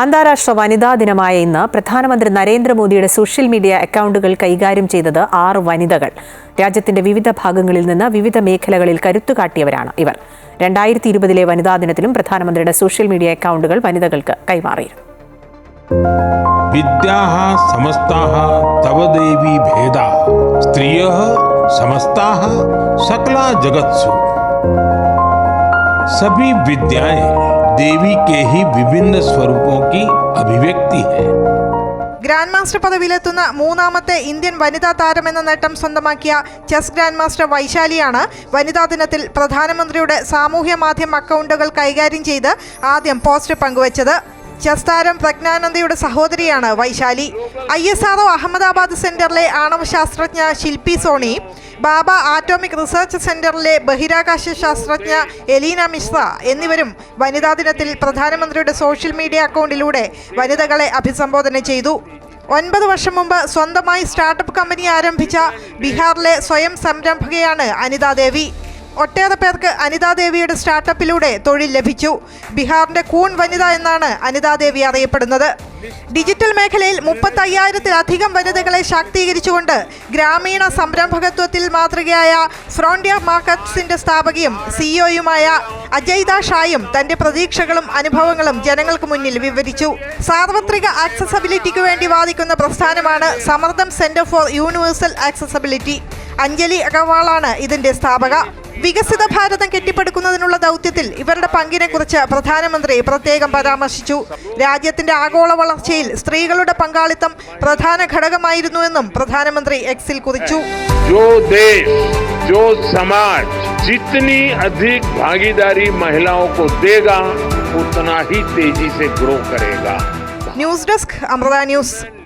അന്താരാഷ്ട്ര വനിതാ ദിനമായ ഇന്ന് പ്രധാനമന്ത്രി നരേന്ദ്രമോദിയുടെ സോഷ്യൽ മീഡിയ അക്കൗണ്ടുകൾ കൈകാര്യം ചെയ്തത് ആറ് വനിതകൾ രാജ്യത്തിന്റെ വിവിധ ഭാഗങ്ങളിൽ നിന്ന് വിവിധ മേഖലകളിൽ കരുത്തുകാട്ടിയവരാണ് ഇവർ രണ്ടായിരത്തി ഇരുപതിലെ വനിതാ ദിനത്തിലും പ്രധാനമന്ത്രിയുടെ സോഷ്യൽ മീഡിയ അക്കൗണ്ടുകൾ വനിതകൾക്ക് കൈമാറിയിരുന്നു विद्याः समस्ताः तव देवी भेदाः स्त्रियः समस्ताः सकला जगत्सु सभी विद्याएं देवी के ही विभिन्न स्वरूपों की अभिव्यक्ति है ഗ്രാൻഡ് മാസ്റ്റർ പദവിയിലെത്തുന്ന മൂന്നാമത്തെ ഇന്ത്യൻ വനിതാ താരമെന്ന നേട്ടം സ്വന്തമാക്കിയ ചെസ് ഗ്രാൻഡ് മാസ്റ്റർ വൈശാലിയാണ് വനിതാ ദിനത്തിൽ പ്രധാനമന്ത്രിയുടെ സാമൂഹ്യ മാധ്യമ അക്കൗണ്ടുകൾ കൈകാര്യം ചെയ്ത് ആദ്യം പോസ്റ്റ് പങ്കുവച്ചത് ചെസ് താരം പ്രജ്ഞാനന്ദയുടെ സഹോദരിയാണ് Vaishali I S RO Ahmedabad സെന്ററിലെ ആണവ ശാസ്ത്രജ്ഞ ശില്പി സോണി ബാബ ആറ്റോമിക് റിസർച്ച് സെന്ററിലെ ബഹിരാകാശ ശാസ്ത്രജ്ഞ എലീന മിശ്ര എന്നിവരും വനിതാ ദിനത്തിൽ പ്രധാനമന്ത്രിയുടെ സോഷ്യൽ മീഡിയ അക്കൗണ്ടിലൂടെ വനിതകളെ അഭിസംബോധന ചെയ്തു. ഒൻപത് വർഷം മുമ്പ് സ്വന്തമായി സ്റ്റാർട്ടപ്പ് കമ്പനി ആരംഭിച്ച ബീഹാറിലെ സ്വയം സംരംഭകയാണ് അനിതാ ദേവി. ഒട്ടേറെ പേർക്ക് അനിതാദേവിയുടെ സ്റ്റാർട്ടപ്പിലൂടെ തൊഴിൽ ലഭിച്ചു. ബീഹാറിന്റെ കൂൺ വനിത എന്നാണ് അനിതാ ദേവി അറിയപ്പെടുന്നത്. ഡിജിറ്റൽ മേഖലയിൽ മുപ്പത്തയ്യായിരത്തിലധികം വനിതകളെ ശാക്തീകരിച്ചുകൊണ്ട് ഗ്രാമീണ സംരംഭകത്വത്തിൽ മാതൃകയായ ഫ്രോണ്ടിയ മാർക്കറ്റ്സിന്റെ സ്ഥാപകയും സിഇഒയുമായ അജയ്ദ ഷായും തന്റെ പ്രതീക്ഷകളും അനുഭവങ്ങളും ജനങ്ങൾക്ക് മുന്നിൽ വിവരിച്ചു. സാർവത്രിക ആക്സസബിലിറ്റിക്ക് വേണ്ടി വാദിക്കുന്ന പ്രസ്ഥാനമാണ് Samarthyam centre for universal accessibility. Anjali അഗർവാളാണ് ഇതിന്റെ സ്ഥാപക. വികസിത ഭാരതം കെട്ടിപ്പടുക്കുന്നതിനുള്ള ദൗത്യത്തിൽ ഇവരുടെ പങ്കിനെ കുറിച്ച് പ്രധാനമന്ത്രി പ്രത്യേകം പരാമർശിച്ചു രാജ്യത്തിന്റെ ആഗോള വളർച്ചയിൽ സ്ത്രീകളുടെ പങ്കാളിത്തം പ്രധാന ഘടകമായിരുന്നുവെന്നും പ്രധാനമന്ത്രി എക്സിൽ കുറിച്ചു जो देश जो समाज जितनी अधिक भागीदारी महिलाओं को देगा उतना ही तेजी से ग्रो करेगा ന്യൂസ് ഡെസ്ക് അമൃത ന്യൂസ്